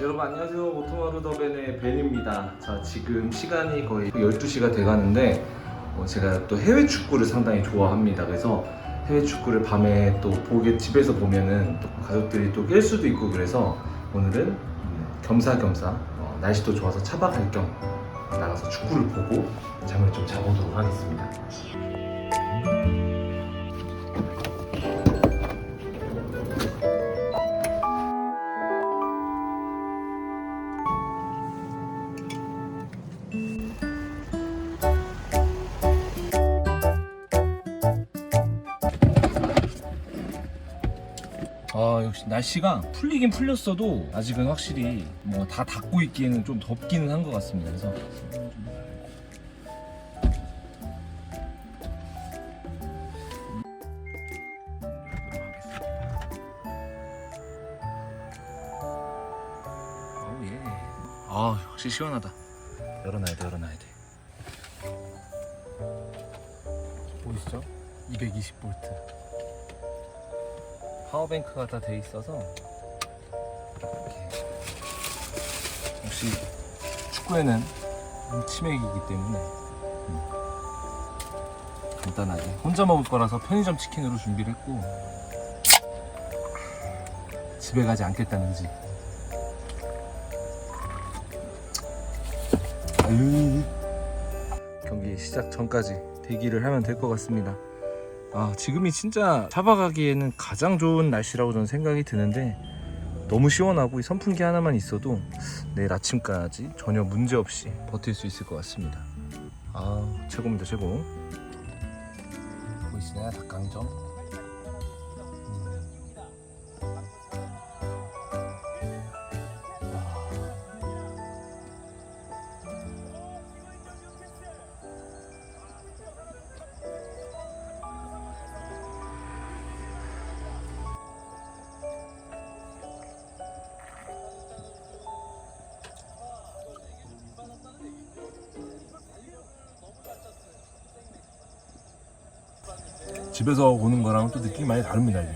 여러분 안녕하세요. 모토마루 더벤의 벤입니다. 자 지금 시간이 거의 12시가 돼가는데 어, 제가 또 해외 축구를 상당히 좋아합니다. 그래서 해외 축구를 밤에 또 보게 집에서 보면은 또 가족들이 또 깰 수도 있고 그래서 오늘은 음, 겸사겸사 어, 날씨도 좋아서 차박할 겸 나가서 축구를 보고 잠을 좀 자보도록 하겠습니다 아 역시 날씨가 풀리긴 풀렸어도 아직은 확실히 뭐 다 닫고 있기에는 좀 덥기는 한 것 같습니다. 그래서 오 예. 아 역시 시원하다. 열어놔야 돼, 열어놔야 돼. 보이시죠? 220볼트. 파워뱅크가 다 돼 있어서 역시 축구에는 치맥이기 때문에 음, 간단하게 혼자 먹을 거라서 편의점 치킨으로 준비를 했고 집에 가지 않겠다는 의지 아유. 경기 시작 전까지 대기를 하면 될 것 같습니다 아 지금이 진짜 차박하기에는 가장 좋은 날씨라고 저는 생각이 드는데 너무 시원하고 이 선풍기 하나만 있어도 내일 아침까지 전혀 문제 없이 버틸 수 있을 것 같습니다. 아 최고입니다 최고. 보이시나요? 닭강정 집에서 보는 거랑 또 느낌이 많이 다릅니다 이게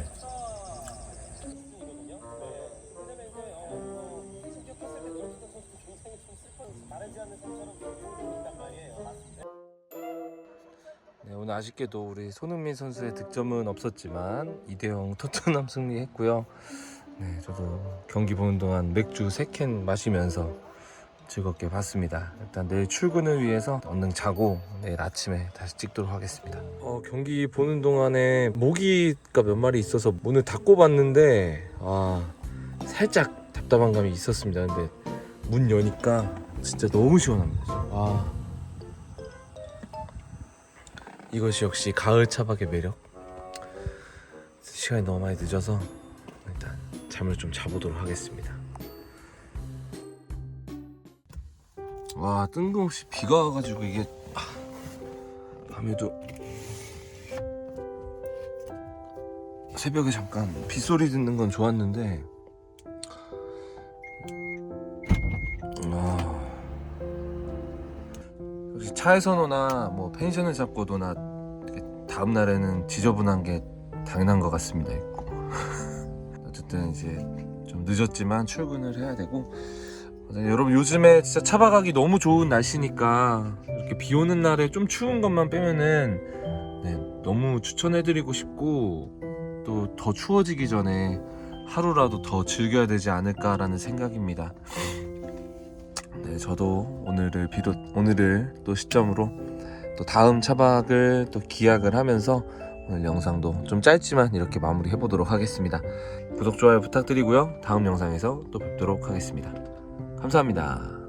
네, 오늘 아쉽게도 우리 손흥민 선수의 득점은 없었지만 2대0 토트넘 승리했고요. 네, 저도 경기 보는 동안 맥주 3캔 마시면서 즐겁게 봤습니다. 일단 내일 출근을 위해서 얼른 자고 내일 아침에 다시 찍도록 하겠습니다. 어, 경기 보는 동안에 모기가 몇 마리 있어서 문을 닫고 봤는데 아, 살짝 답답한 감이 있었습니다. 근데 문 여니까 진짜 너무 시원합니다. 와. 이것이 역시 가을 차박의 매력. 시간이 너무 많이 늦어서 일단 잠을 좀 자보도록 하겠습니다. 와 뜬금없이 비가 와가지고 이게 아, 밤에도 새벽에 잠깐 빗소리 듣는 건 좋았는데 아, 역시 차에서 노나 뭐 펜션을 잡고 노나 다음 날에는 지저분한 게 당연한 것 같습니다. 어쨌든 이제 좀 늦었지만 출근을 해야 되고 맞아요. 여러분 요즘에 진짜 차박하기 너무 좋은 날씨니까 이렇게 비 오는 날에 좀 추운 것만 빼면은 네, 너무 추천해드리고 싶고 또 더 추워지기 전에 하루라도 더 즐겨야 되지 않을까라는 생각입니다. 네, 저도 오늘을 비롯 오늘을 또 시점으로 또 다음 차박을 또 기약을 하면서 오늘 영상도 좀 짧지만 이렇게 마무리해 보도록 하겠습니다. 구독 좋아요 부탁드리고요. 다음 영상에서 또 뵙도록 하겠습니다. 감사합니다.